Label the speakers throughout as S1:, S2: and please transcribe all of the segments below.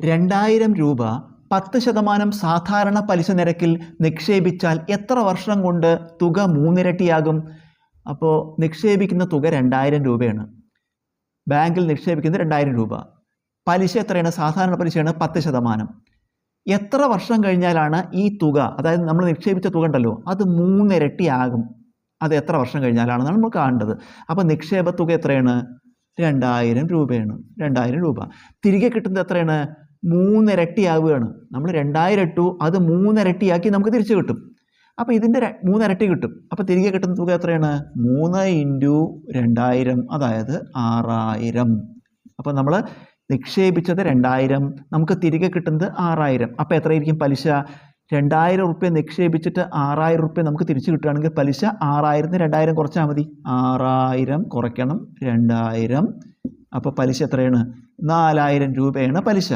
S1: രണ്ടായിരം രൂപ പത്ത് ശതമാനം സാധാരണ പലിശ നിരക്കിൽ നിക്ഷേപിച്ചാൽ എത്ര വർഷം കൊണ്ട് തുക മൂന്നിരട്ടിയാകും? അപ്പോൾ നിക്ഷേപിക്കുന്ന തുക രണ്ടായിരം രൂപയാണ്. ബാങ്കിൽ നിക്ഷേപിക്കുന്നത് രണ്ടായിരം രൂപ. പലിശ എത്രയാണ്? സാധാരണ പലിശയാണ് പത്ത് ശതമാനം. എത്ര വർഷം കഴിഞ്ഞാലാണ് ഈ തുക അതായത് നമ്മൾ നിക്ഷേപിച്ച തുക ഉണ്ടല്ലോ അത് മൂന്നിരട്ടിയാകും. അത് എത്ര വർഷം കഴിഞ്ഞാലാണെന്നാണ് നമ്മൾ കാണേണ്ടത്. അപ്പോൾ നിക്ഷേപ തുക എത്രയാണ്? രണ്ടായിരം രൂപയാണ്. രണ്ടായിരം രൂപ. തിരികെ കിട്ടുന്നത് എത്രയാണ്? മൂന്നിരട്ടിയാവുകയാണ്. നമ്മൾ രണ്ടായിരം ഇട്ടു അത് മൂന്നിരട്ടിയാക്കി നമുക്ക് തിരിച്ചു കിട്ടും. അപ്പോൾ ഇതിന്റെ മൂന്നിരട്ടി കിട്ടും. അപ്പോൾ തിരികെ കിട്ടുന്ന തുക എത്രയാണ്? മൂന്ന് ഇന്റു രണ്ടായിരം അതായത് ആറായിരം. അപ്പോൾ നമ്മൾ നിക്ഷേപിച്ചത് രണ്ടായിരം നമുക്ക് തിരികെ കിട്ടുന്നത് ആറായിരം. അപ്പോൾ എത്രയായിരിക്കും പലിശ? രണ്ടായിരം റുപ്യ നിക്ഷേപിച്ചിട്ട് ആറായിരം റുപ്യ നമുക്ക് തിരിച്ചു കിട്ടുകയാണെങ്കിൽ പലിശ ആറായിരത്തിന് രണ്ടായിരം കുറച്ചാൽ മതി. ആറായിരം കുറയ്ക്കണം രണ്ടായിരം. അപ്പോൾ പലിശ എത്രയാണ്? നാലായിരം രൂപയാണ് പലിശ.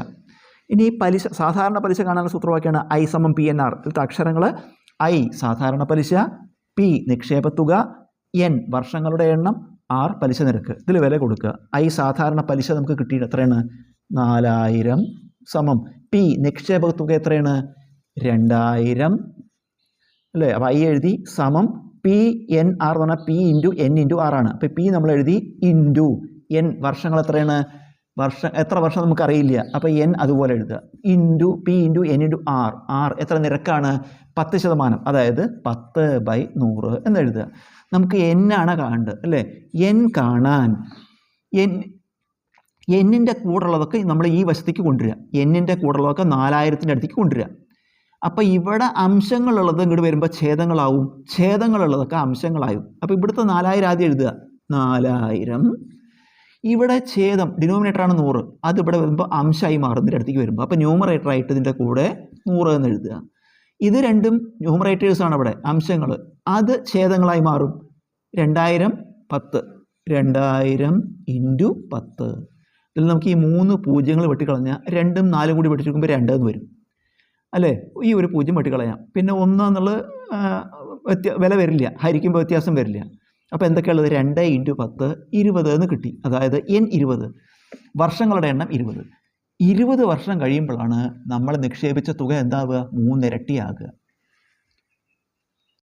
S1: ഇനി പലിശ സാധാരണ പലിശ കാണാനുള്ള സൂത്രവാക്യമാണ് ഐ സമം പി എൻ ആർ. ഇതിലത്തെ അക്ഷരങ്ങൾ ഐ സാധാരണ പലിശ പി നിക്ഷേപ തുക എൻ വർഷങ്ങളുടെ എണ്ണം ആർ പലിശ നിരക്ക്. ഇതിൽ വില കൊടുക്കുക. ഐ സാധാരണ പലിശ നമുക്ക് കിട്ടിയിട്ട് എത്രയാണ്? നാലായിരം സമം. പി നിക്ഷേപ തുക എത്രയാണ്? രണ്ടായിരം. അല്ലേ? അപ്പോൾ ഐ എഴുതി സമം പി എൻ ആർ എന്ന് പറഞ്ഞാൽ P into N into R ആണ്. അപ്പോൾ പി നമ്മൾ എഴുതി ഇന്റു. എൻ വർഷങ്ങൾ എത്രയാണ്? വർഷം എത്ര വർഷം നമുക്കറിയില്ല. അപ്പോൾ എൻ അതുപോലെ എഴുതുക. Into P into N into R R എത്ര നിരക്കാണ്? പത്ത് ശതമാനം. അതായത് പത്ത് ബൈ നൂറ് എന്ന് എഴുതുക. നമുക്ക് എൻ ആണ് കാണേണ്ടത് അല്ലേ? എൻ കാണാൻ. എൻ എന്നിന്റെ കൂടുള്ളതൊക്കെ നമ്മൾ ഈ വശത്തേക്ക് കൊണ്ടുവരിക. എന്നിന്റെ കൂടുള്ളതൊക്കെ നാലായിരത്തിന്റെ അടുത്തേക്ക് കൊണ്ടുവരിക. അപ്പോൾ ഇവിടെ അംശങ്ങളുള്ളത് ഇങ്ങോട്ട് വരുമ്പോൾ ഛേദങ്ങളാവും. ഛേദങ്ങളുള്ളതൊക്കെ അംശങ്ങളാവും അപ്പോൾ ഇവിടുത്തെ നാലായിരം ആദ്യം എഴുതുക. നാലായിരം ഇവിടെ ഛേദം ഡിനോമിനേറ്ററാണ് നൂറ്. അത് ഇവിടെ വരുമ്പോൾ അംശമായി മാറുന്നതിന്റെ അടുത്തേക്ക് വരുമ്പോൾ അപ്പോൾ ന്യൂമറേറ്റർ ആയിട്ട് ഇതിന്റെ കൂടെ നൂറ് എന്ന് എഴുതുക. ഇത് രണ്ടും ന്യൂമറേറ്റേഴ്സാണ് അവിടെ അംശങ്ങൾ അത് ഛേദങ്ങളായി മാറും. രണ്ടായിരം പത്ത്. രണ്ടായിരം ഇന്റു പത്ത്. ഇതിൽ നമുക്ക് ഈ മൂന്ന് പൂജ്യങ്ങൾ വെട്ടിക്കളഞ്ഞാൽ രണ്ടും നാലും കൂടി വെട്ടിച്ചെടുക്കുമ്പോൾ രണ്ട് എന്ന് വരും. അല്ലേ? ഈ ഒരു പൂജ്യം വെട്ടിക്കളയാം. പിന്നെ ഒന്ന് എന്നുള്ളത് ആ, വ്യത്യ വില വരില്ല. ഹരിക്കുമ്പോൾ വ്യത്യാസം വരില്ല. അപ്പോൾ എന്തൊക്കെയുള്ളത്? രണ്ട് ഇന്റു പത്ത് ഇരുപത് എന്ന് കിട്ടി. അതായത് എൻ ഇരുപത്. വർഷങ്ങളുടെ എണ്ണം ഇരുപത്. ഇരുപത് വർഷം കഴിയുമ്പോഴാണ് നമ്മൾ നിക്ഷേപിച്ച തുക എന്താവുക? മൂന്നിരട്ടിയാകുക.